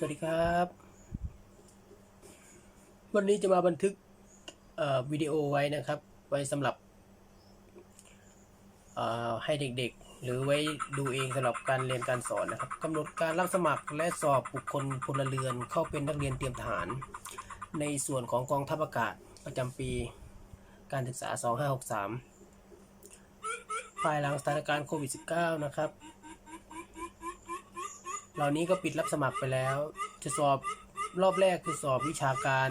สวัสดีครับ วันนี้จะมาบันทึกวิดีโอไว้นะครับ ไว้สำหรับให้เด็กๆ หรือไว้ดูเองสำหรับการเรียนการสอนนะครับกำหนดการรับสมัครและสอบบุคคลพลเรือนเข้าเป็นนักเรียนเตรียมทหาร ในส่วนของกองทัพอากาศประจำปีการศึกษา 2563 ภายหลังสถานการณ์โควิด -19 นะครับ เหล่านี้ก็ปิดรับสมัครไปแล้ว จะสอบรอบแรกคือสอบวิชาการ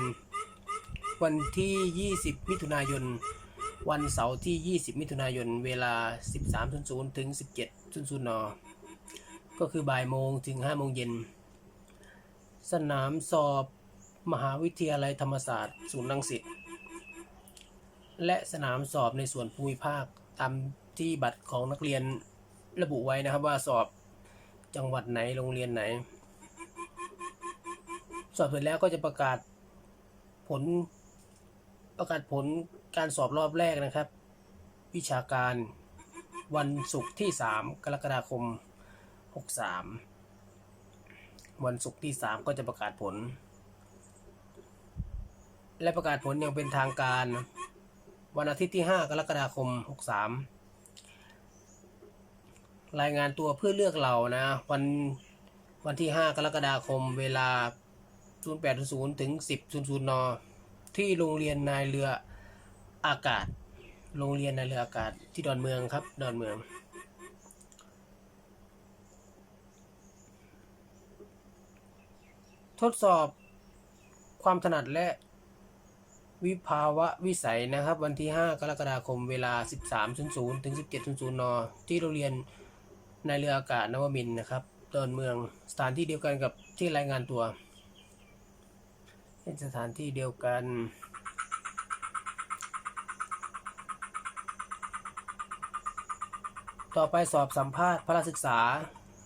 วันที่ 20 มิถุนายน วันเสาร์ที่ 20 มิถุนายน เวลา 13.00 ถึง 17.00 น ก็คือบ่ายโมงถึง5โมงเย็น สนามสอบมหาวิทยาลัยธรรมศาสตร์ศูนย์รังสิต และสนามสอบในส่วนภูมิภาคตามที่บัตรของนักเรียนระบุไว้นะครับว่าสอบ จังหวัดไหนโรงเรียนไหน สอบเสร็จแล้วก็จะประกาศผลประกาศผลการสอบรอบแรกนะครับ วิชาการวันศุกร์ที่ 3 กรกฎาคม 63 วันศุกร์ที่ 3 ก็จะประกาศผล และประกาศผลอย่างเป็นทางการ วันอาทิตย์ที่ 5 กรกฎาคม 63 รายงานตัวเพื่อเลือกเรานะ วันวันที่ 5 กรกฎาคมเวลา 08.00 ถึง 10.00 น ที่โรงเรียนนายเรืออากาศ โรงเรียนนายเรืออากาศที่ดอนเมืองครับ ดอนเมือง ทดสอบความถนัดและวิภาวะวิสัยนะครับ วันที่ 5 กรกฎาคมเวลา 13.00 ถึง 17.00 น ที่โรงเรียน ในเรืออากาศนวมินนะครับดอนเมืองสถานที่เดียวกันกับที่รายงานตัวเป็นสถานที่เดียวกันต่อไปสอบสัมภาษณ์พระศึกษา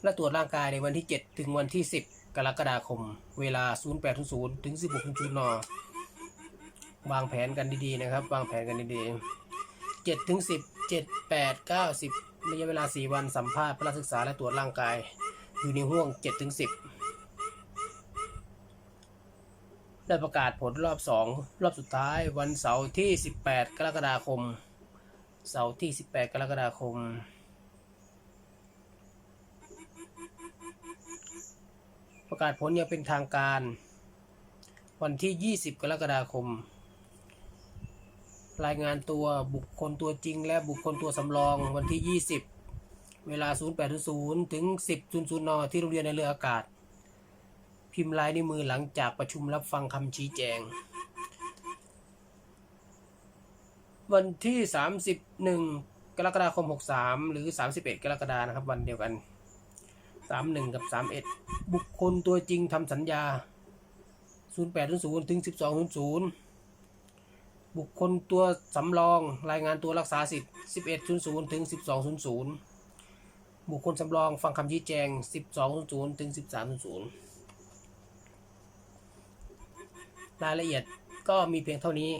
และตรวจร่างกายในวันที่ 7 ถึงวันที่ 10 กรกฎาคม เวลา 08.00 ถึง 16.00 น วางแผนกันดีๆนะครับ วางแผนกันดีๆ7ถึง10 7 8 9 10 ระยะเวลา 4 วันสัมภาษณ์พระศึกษาและตรวจร่างกาย อยู่ในห่วง7ถึง10 ได้ประกาศผลรอบ 2 รอบสุดท้ายวันเสาร์ที่ 18 กรกฎาคม เสาร์ที่ 18 กรกฎาคม ประกาศผลอย่างเป็นทางการ วันที่ 20 กรกฎาคม รายงานตัวบุคคลตัวจริง และบุคคลตัวสำรองวันที่ 20 เวลา 08.00 ถึง 10.00 น ที่โรงเรียนในเรืออากาศ พิมพ์ลายนิ้วมือหลังจากประชุมรับฟังคำชี้แจง วันที่ 31 กรกฎาคม 63 หรือ 31 กรกฎานะครับ วันเดียวกัน 31 กับ 31 บุคคลตัวจริงทำสัญญา 08.00 ถึง 12.00 บุคคลตัวสำรองรายงานตัวรักษาสิทธิ์ 11.00 ถึง 12.00 บุคคลสำรองฟังคำชี้แจง 12.00 ถึง 13.00 รายละเอียดก็มีเพียงเท่านี้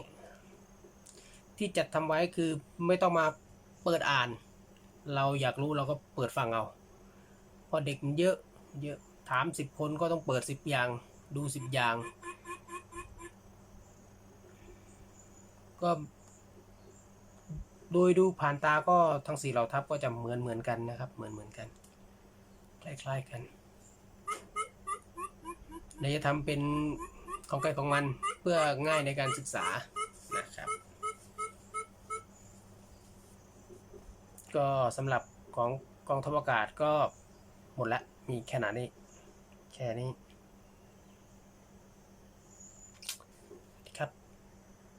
ที่จัดทำไว้คือไม่ต้องมาเปิดอ่าน เราอยากรู้เราก็เปิดฟังเอาพราะเด็กมันเยอะเยอะถามสิบคนก็ต้องเปิดสิบอย่างดูสิบอย่าง ก็ โดยดูผ่านตาก็ทั้งสี่เหล่าทัพก็จะเหมือนเหมือนกันนะครับ เหมือนเหมือนกัน คล้ายๆกันเราจะทำเป็นของใครของมันเพื่อง่ายในการศึกษานะครับ ก็สำหรับของกองทัพอากาศก็หมดละมีแค่นั้นนี้แค่นี้